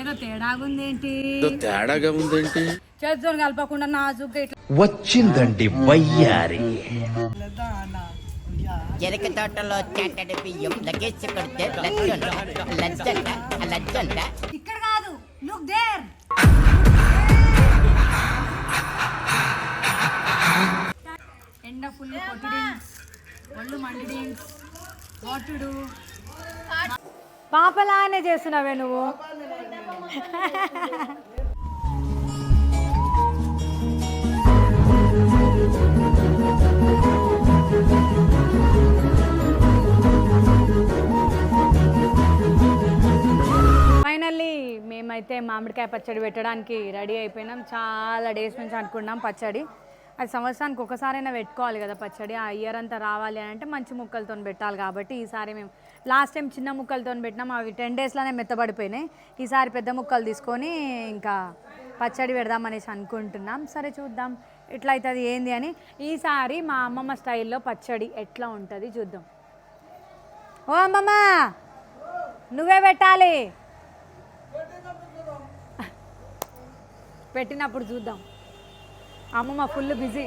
ఏదో తేడాగుందేంటి తేడాగా ఉందేంటి? చేతితో కలపకుండా నాజుగ్గా ఇట్లా వచ్చిందండి వయ్యారి. చెరక తోటలో చెట్టడి బియ్యం లగేసి కొడితే లజ్జంట లజ్జంట లజ్జంట ఇక్కడ కాదు లుక్ దేర్ ఎండ ఫుల్ కొట్టుడింగ్స్ ఒళ్ళు వాటుడు. పాపలానే చేస్తున్నావే నువ్వు. ఫైనల్లీ మేమైతే మామిడికాయ పచ్చడి పెట్టడానికి రెడీ అయిపోయినాం. చాలా డేస్ నుంచి అనుకున్నాం పచ్చడి. అది సంవత్సరానికి ఒకసారైనా పెట్టుకోవాలి కదా పచ్చడి ఆ ఇయర్ అంతా రావాలి అని అంటే మంచి ముక్కలతో పెట్టాలి కాబట్టి ఈసారి మేము లాస్ట్ టైం చిన్న ముక్కలతో పెట్టినాం అవి టెన్ డేస్లోనే మెత్తబడిపోయినాయి. ఈసారి పెద్ద ముక్కలు తీసుకొని ఇంకా పచ్చడి పెడదామనేసి అనుకుంటున్నాం. సరే చూద్దాం ఎట్లా అవుతుంది ఏంది అని. ఈసారి మా అమ్మమ్మ స్టైల్లో పచ్చడి ఎట్లా ఉంటుంది చూద్దాం. ఓ అమ్మమ్మ నువ్వే పెట్టాలి. పెట్టినప్పుడు చూద్దాం. అమ్మమ్మ ఫుల్ బిజీ.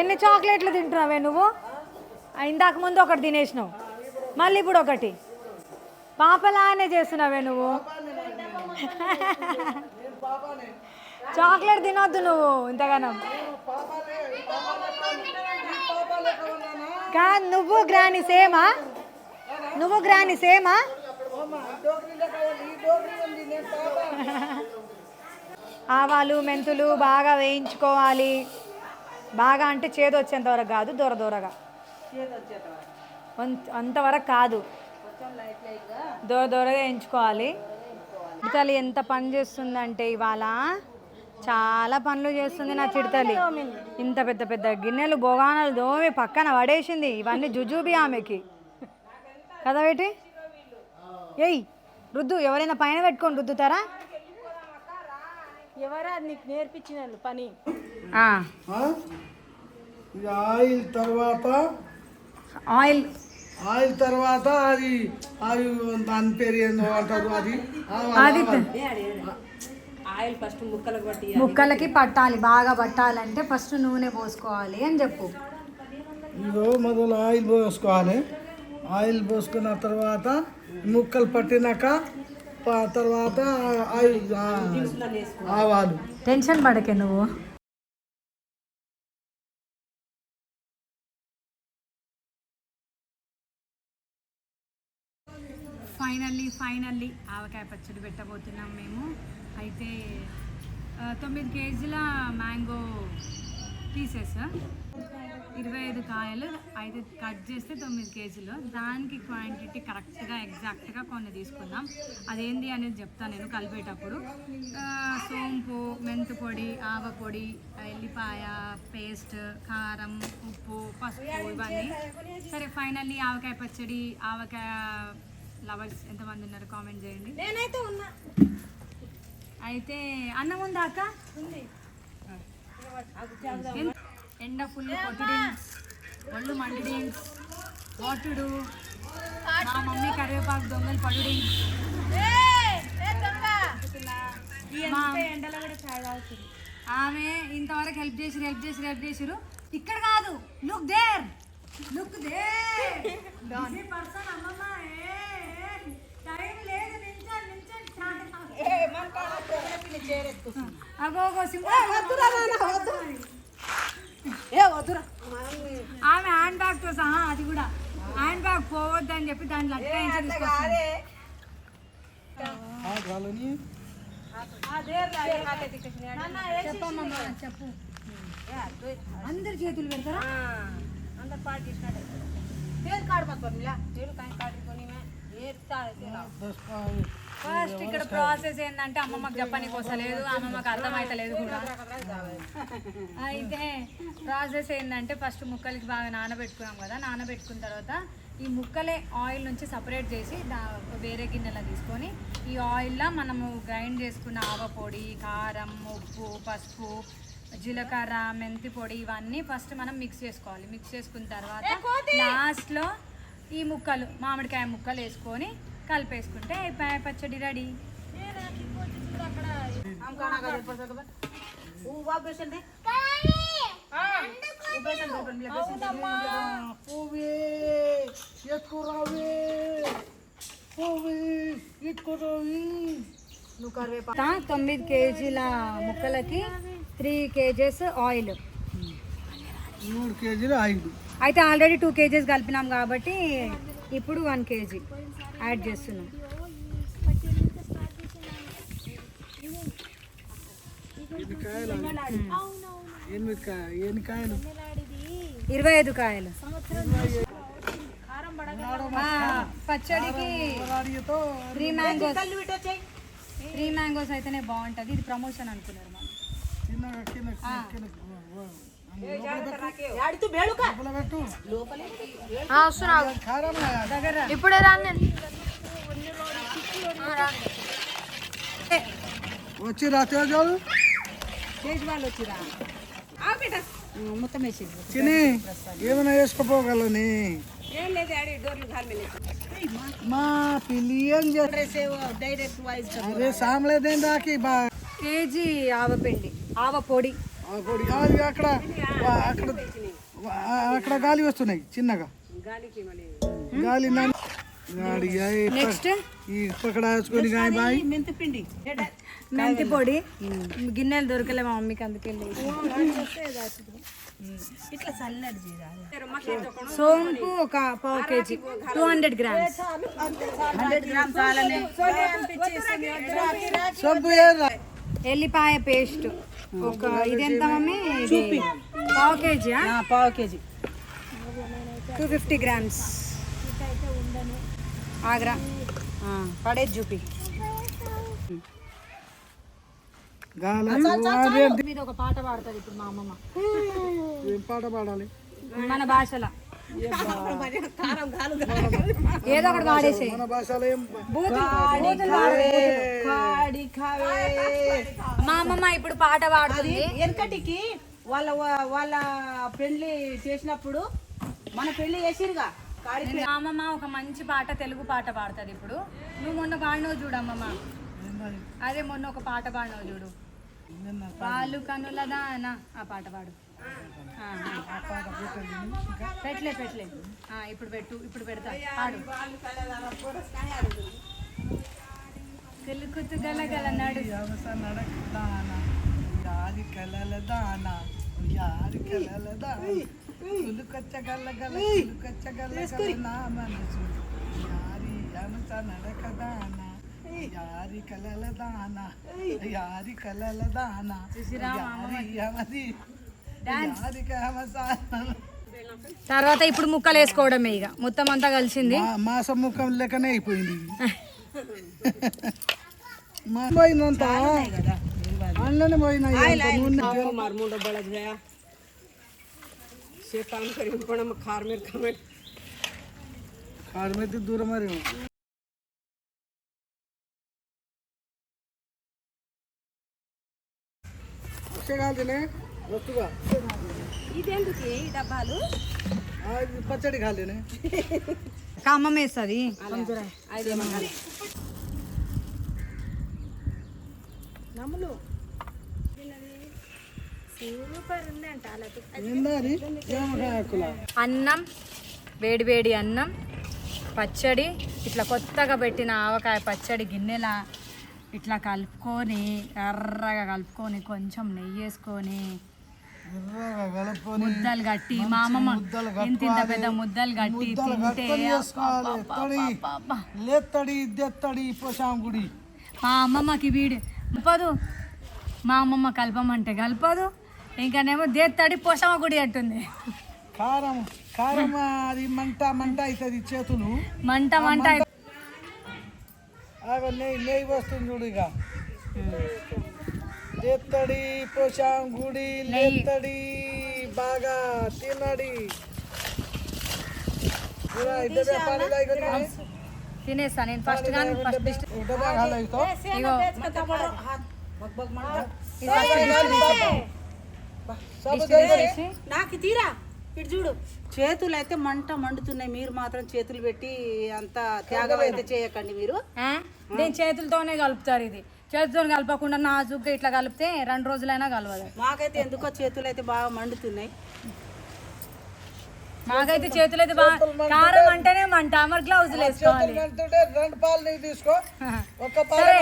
ఎన్ని చాక్లెట్లు తింటున్నావే నువ్వు? ఇందాక ముందు ఒకటి తినేసినావు. మళ్ళీ ఇప్పుడు ఒకటి. పాపలానే చేస్తున్నావే నువ్వు. చాక్లెట్ తినొద్దు నువ్వు ఇంతగానం. కాదు నువ్వు గ్రాని సేమా? నువ్వు గ్రాని సేమా? ఆవాలు మెంతులు బాగా వేయించుకోవాలి. బాగా అంటే చేదు వచ్చేంత వరకు కాదు దూర దూరగా. అంత- అంతవరకు కాదు. దూర దూరగా వేయించుకోవాలి చిడతలి ఎంత పని చేస్తుందంటే ఇవాళ చాలా పనులు చేస్తుంది నా చిడతలి ఇంత పెద్ద పెద్ద గిన్నెలు బొగానాలు దోమి పక్కన పడేసింది. ఇవన్నీ జుజూబి ఆమెకి. కదా బేటి ఏయ్ రుద్దు ఎవరైనా పైన పెట్టుకొని రుద్దుతారా? ఎవరా నీకు నేర్పించిన పని? ఆయిల్ తర్వాత ఆయిల్ ఆయిల్ తర్వాత అది అది దాని పేరు ఏందో అంటారు అది ఆవాలు, అది. ఆవాలు. ఆయిల్ ఫస్ట్ ముక్కలకు పట్టి ముక్కలకి పట్టాలి బాగా పట్టాలంటే ఫస్ట్ నూనె పోసుకోవాలి అని చెప్పు. ఇదో మొదలు ఆయిల్ పోసుకోవాలి. ఆయిల్ పోసుకున్న తర్వాత ముక్కలు పట్టినాక తర్వాత ఆయిల్ ఆ, ఆవాలు. టెన్షన్ పడకే నువ్వు. ఫైనల్లీ ఆవకాయ పచ్చడి పెట్టబోతున్నాం మేము. అయితే తొమ్మిది కేజీల మ్యాంగో పీసెస్. ఇరవై ఐదు కాయలు. అయితే కట్ చేస్తే తొమ్మిది కేజీలు. దానికి క్వాంటిటీ కరెక్ట్గా ఎగ్జాక్ట్గా కొన్ని తీసుకుందాం. అదేంటి అనేది చెప్తాను నేను కలిపేటప్పుడు. సోంపు మెంతు పొడి ఆవ పొడి ఎల్లిపాయ పేస్ట్ కారం ఉప్పు పసుపు ఇవన్నీ. సరే ఫైనల్లీ ఆవకాయ పచ్చడి ఆవకాయ లవర్స్ ఎంతమంది ఉన్నారు కామెంట్ చేయండి. నేనైతే ఉన్నా. అయితే అన్నం ఉందా అక్క? ఎండ ఫుల్ కొట్టుడింగ్స్ ఒళ్ళు మండిడింగ్స్ వాటుడు మా మమ్మీ కరివేపాకు దొంగలు పడుడింగ్స్ ఆమె ఇంతవరకు హెల్ప్ చేసిరు హెల్ప్ చేసిరు హెల్ప్ చేసిరు ఇక్కడ కాదు look there look there person అమ్మమ్మ ఏ, ఏ, టైం లేదు నించోండి నించోండి అగో అగో సింపుల్ ఏ వద్దురా ఆమె హ్యాండ్ బ్యాగ్తో సహా అది కూడా. హ్యాండ్ బ్యాగ్ పోవద్దు అని చెప్పి దాని చెప్పు. అందరి చేతులు పెడతారా? అందరు పాటు చేసినట్టు. తేలు కాడు మాకు ఫస్ట్ ఇక్కడ ప్రాసెస్ ఏంటంటే అమ్మమ్మకి చెప్పనీకి వస్తలేదు అమ్మమ్మకి అర్థమైతలేదు కూడా. అయితే ప్రాసెస్ ఏంటంటే ఫస్ట్ ముక్కలకి బాగా నానబెట్టుకున్నాం కదా నానబెట్టుకున్న తర్వాత ఈ ముక్కలే ఆయిల్ నుంచి సపరేట్ చేసి దా వేరే గిన్నెలో తీసుకొని ఈ ఆయిల్లో మనము గ్రైండ్ చేసుకున్న ఆవ పొడి కారం ఉప్పు పసుపు జీలకర్ర మెంతి పొడి ఇవన్నీ ఫస్ట్ మనం మిక్స్ చేసుకోవాలి. మిక్స్ చేసుకున్న తర్వాత లాస్ట్లో ఈ ముక్కలు మామిడికాయ ముక్కలు వేసుకొని కలిపేసుకుంటే అయిపోయి పచ్చడి రెడీ. పోవే ఎక్కురావే పోవే ఎక్కురావే తా- తొమ్మిది కేజీల ముక్కలకి త్రీ కేజెస్ ఆయిల్. మూడు కేజీలు ఐదు అయితే ఆల్రెడీ టూ కేజెస్ కలిపినాం కాబట్టి ఇప్పుడు వన్ కేజీ యాడ్ చేస్తున్నాం. ఇరవై ఐదు కాయలు. పచ్చడికి త్రీ మ్యాంగోస్ త్రీ మ్యాంగోస్ అయితేనే బాగుంటుంది. ఇది ప్రమోషన్ అనుకున్నారు మనం వస్తున్నావు ఇప్పుడే రాను వచ్చి రా తేజాలు? కేజీ వాళ్ళు వచ్చిరా మొత్తం వేసి తిని ఏమైనా వేసుకోపోగలని మా పిల్లి ఏం చేస్తారు అరే సామలేదేం దాకి బా కేజీ ఆవపిండి ఆవ పొడి ఆ పొడి. అది అక్కడ అక్కడ అక్కడ గాలి వస్తున్నాయి చిన్నగా. గాలి నెక్స్ట్ మెంతి పిండి. మెంతి పొడి. గిన్నెలు దొరకలే మా మమ్మీకి అందుకెళ్ళి ఇట్లా చల్లడి సోంపు ఒక పావు KG. Two hundred grams hundred gram చాలనే సబ్బు ఏర్రా ఎల్లిపాయ పేస్ట్. ఒక ఇదెంత మమ్మీ? ఇది పావు కేజీ పావు కేజీ. టూ ఫిఫ్టీ గ్రామ్స్ ఆగ్రా. పడేది చూపి. మీద ఒక పాట పాడుతుంది ఇప్పుడు మా అమ్మమ్మ. ఏం పాట పాడాలి? మన భాషలో. ఏదో ఒకటి మా అమ్మమ్మ ఇప్పుడు పాట పాడుతుంది. వెనకటికి వాళ్ళ వాళ్ళ పెళ్ళి చేసినప్పుడు మన పెళ్ళి చేసిరుగా కాడి మా అమ్మమ్మ ఒక మంచి పాట తెలుగు పాట పాడుతుంది ఇప్పుడు. నువ్వు మొన్న పాడినవు చూడు అమ్మమ్మ. అదే మొన్న ఒక పాట పాడినవు చూడు. పాలు కనుల దాన. ఆ పాట పాడు. పెట్టలే పెట్టలే. ఇప్పుడు పెట్టు ఇప్పుడు పెడతా. పాడు తెలుగుతు గల గల నడు. కలల దాన యారి కలల దాన గల కులుకొచ్చ గల్ల గల నా మనసు యారి వ్యవస నడక దాన యారి కలల దాన యారి కలల దాన యారి యమది తర్వాత ఇప్పుడు ముక్కలు వేసుకోవడమే ఇక. మొత్తం అంతా కలిసింది. మాసం ముఖం లెక్కనే అయిపోయింది. పోయిందంత అందులోనే పోయినా దూరం మరి కాదు ఇదెందుకు డబ్బాలు? పచ్చడి కాలేనే. వేస్తుంది. నమ్ములు అన్నం వేడి వేడి అన్నం పచ్చడి ఇట్లా కొత్తగా పెట్టిన ఆవకాయ పచ్చడి గిన్నెల ఇట్లా కలుపుకొని ఎర్రగా కలుపుకొని కొంచెం నెయ్యి వేసుకొని ముద్దలు కట్టి మా అమ్మమ్మ ఇంత ఇంత పెద్ద ముద్దలు కట్టి తింటే. లేత్తడి దెత్తడి పోసాం గుడి మా అమ్మమ్మకి వీడి కలపదు. మా అమ్మమ్మ కలపమంటే కలపదు. ఇంకానేమో దేత్తడి పోషమ్మ గుడి అంటుంది. కారం కారం అది మంట మంట అవుతుంది చేతులు. మంట మంట నెయ్యి నెయ్యి వస్తుంది చూడు ఇక. లేత్తడి పోషాం గుడి నెయ్యి. లేత్తడి బాగా తినడి. తినేస్తా నేను ఫస్ట్ కానీ ఫస్ట్ డిస్ట్ ఇగో. నాకు తీరా. ఇటు చూడు. చేతులు అయితే మంట మండుతున్నాయి. మీరు మాత్రం చేతులు పెట్టి అంత త్యాగం అయితే చేయకండి మీరు? నేను చేతులతోనే కలుపుతారు ఇది. చేతితో కలపకుండా నాజుగ్గా ఇట్లా కలిపితే రెండు రోజులైనా కలవదు. మాకైతే ఎందుకో చేతులు అయితే బాగా మండుతున్నాయి. మాకైతే చేతులు అయితే బాగా కారం అంటేనే మంట. మరి గ్లౌజులు వేసుకోవాలి వెళ్తుంటే రెండు పాలు నీకు తీసుకో. పాలు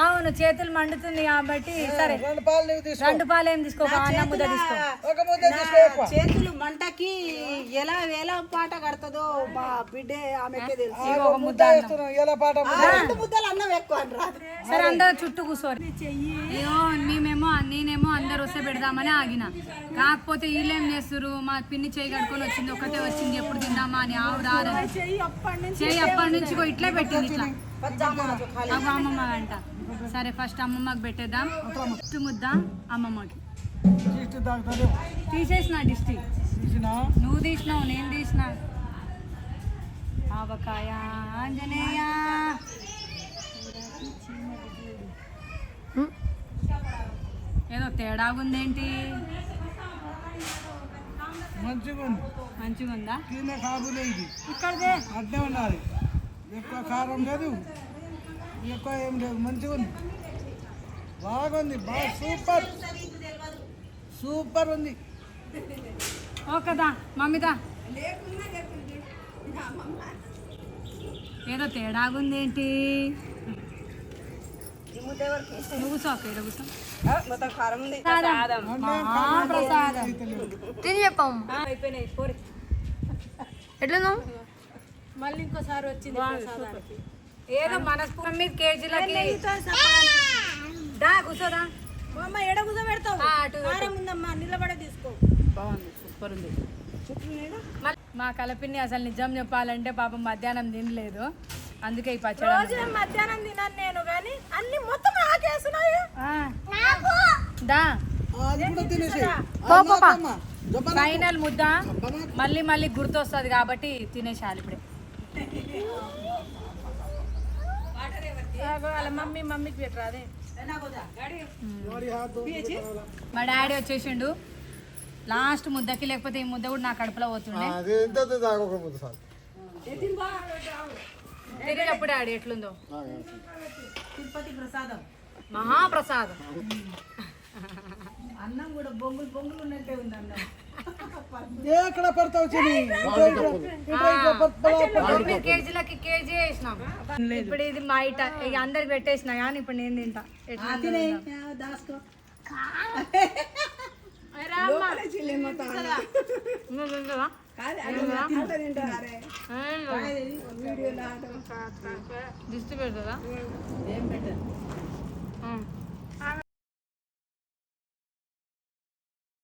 అవును చేతులు మండుతుంది కాబట్టి సరే. రెండు పాలు నీకు తీసుకో. రెండు పాలు ఏం తీసుకో? ఒక అన్నం ముద్ద తీసుకో. ఒక ముద్ద తీసుకో ఎక్కువ. చేతులు మంటకి ఎలా ఎలా పాట కడుతుందో మా బిడ్డే ఆమెకే తెలుసు. ఇగో ఒక ముద్ద ముద్ద అన్నం. వేస్తున్నాం ఎలా పాట రెండు ముద్దలు అన్నం ఎక్కువ సరే అందరూ చుట్టూ కూర్చోరు. అయ్యో మేమేమో నేనేమో అందరు వస్తే పెడదామని ఆగిన. కాకపోతే వీళ్ళేం చేస్తారు మా పిన్ని చేయి కడుకొని వచ్చింది ఒకటే వచ్చింది ఎప్పుడు తిందామా అని ఆవిడ ఆరని. చెయ్యి అప్పటి నుంచి ఇట్లే పెట్టింది ఇట్లా. అమ్మమ్మ అంట సరే ఫస్ట్ అమ్మమ్మకి పెట్టేద్దాం. ఫస్ట్ ముద్ద అమ్మమ్మకి. తీసేసిన డిస్టి తీసినా? నువ్వు తీసినావు నేను తీసిన. ఆవకాయ ఆంజనేయ ఏదో తేడాగుందేంటి మంచిగా ఉంది మంచిగా ఉందా తినే కాబులే ఇది ఇక్కడదే? అట్నే ఉండాలి. ఎక్కువ కారం లేదు ఎక్కువ ఏం లేదు. మంచిగా ఉంది బాగుంది. బాగా సూపర్. సూపర్ ఉంది. ఓకేదా మమ్మీదా ఏదో తేడాగుందేంటి నువ్వు సోక ఇక్కడ కూర్చో మొత్తం కారం ఉంది తిని చెప్పాము అయిపోయినాయి మళ్ళీ ఇంకోసారి వచ్చింది ప్రసాదానికి. ఏదో మనస్ఫూర్తి మీద కేజీలకి దా కూర్చోదా అమ్మ ఎడ కూర్చో పెడతావు అటు ఇటు. కారం ఉందమ్మా నిలబడే తీసుకో మా కలపిన్ని అసలు నిజం చెప్పాలంటే పాపం మధ్యాహ్నం తినలేదు అందుకే ఈ పచ్చడి మధ్యాహ్నం తిన్నాను నేను కానీ అన్ని మొత్తం. దా. ఫైనల్ ముద్ద. మళ్ళీ మళ్ళీ గుర్తొస్తుంది కాబట్టి తినేసాలి ఇప్పుడే. వాళ్ళ మమ్మీ మమ్మీకి పెట్టరాదే మా డాడీ వచ్చేసిండు. లాస్ట్ ముద్దకి లేకపోతే ఈ ముద్ద కూడా నా కడుపులో పోతుండే. తిరిగినప్పుడు డాడీ ఎట్లుందో? తిరుపతి ప్రసాదం. మహాప్రసాదం. అన్నం కూడా బొంగులు బొంగులు ఉన్నట్టే ఉంది అన్నం. ఎక్కడ పడతావు కేజీలకి కేజీ వేసినాం. ఇప్పుడు ఇది మా ఇట ఇక అందరికి పెట్టేసిన కానీ ఇప్పుడు నేను తింటా. ఎట్లా. దాసుకో. తింటావా? దిష్టి పెడుతుందా ఏం పెట్టదు. ఆ.